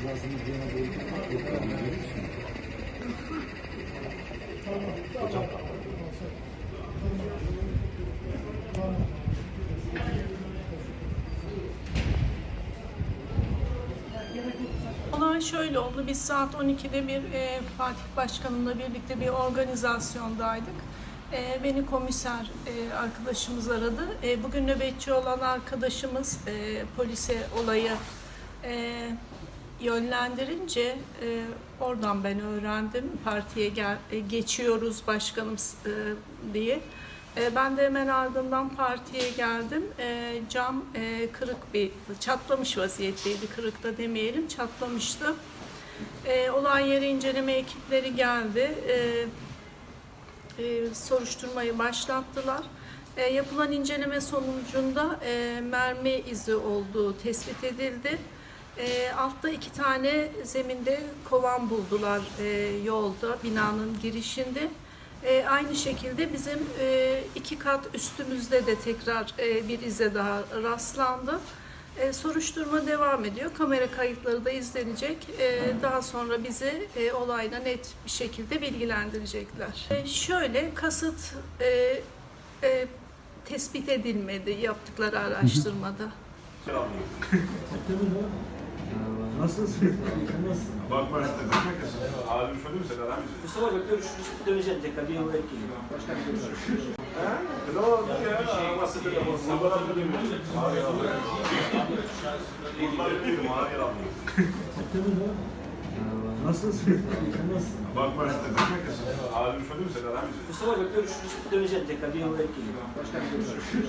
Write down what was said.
cezasını Hocam. Olay şöyle oldu. Biz saat 12'de bir e, Fatih Başkanım'la birlikte bir organizasyondaydık. E, beni komiser e, arkadaşımız aradı. E, bugün nöbetçi olan arkadaşımız e, polise olayı e, yönlendirince e, oradan ben öğrendim. Partiye gel, e, geçiyoruz başkanım e, diye. E, ben de hemen ardından partiye geldim. E, cam e, kırık bir, çatlamış vaziyetteydi. Kırık da demeyelim, çatlamıştı. E, olay yeri inceleme ekipleri geldi. E, e, soruşturmayı başlattılar. E, yapılan inceleme sonucunda e, mermi izi olduğu tespit edildi. E, altta iki tane zeminde kovan buldular e, yolda, binanın girişinde. E, aynı şekilde bizim e, iki kat üstümüzde de tekrar e, bir ize daha rastlandı. E, soruşturma devam ediyor. Kamera kayıtları da izlenecek. E, daha sonra bizi e, olayla net bir şekilde bilgilendirecekler. E, şöyle kasıt e, e, tespit edilmedi yaptıkları araştırmada. Nasılsın? Nasılsın? Bak başta demek ki abim şöyle mi sen adam mısın? Mustafa Hoca görüşürüz. Döneceğim tekrar. Bir yolda etkileyim. Başkan görüşürüz. Ha? Ne oldu ya? Arabası telefon. Sabah dedim. Hayır Allah. Bunlar dedim hayır Allah. Nasılsın? Nasılsın? Bak başta demek ki abim şöyle mi sen adam mısın? Mustafa Hoca görüşürüz. Döneceğim tekrar. Bir yolda etkileyim. Başkan görüşürüz.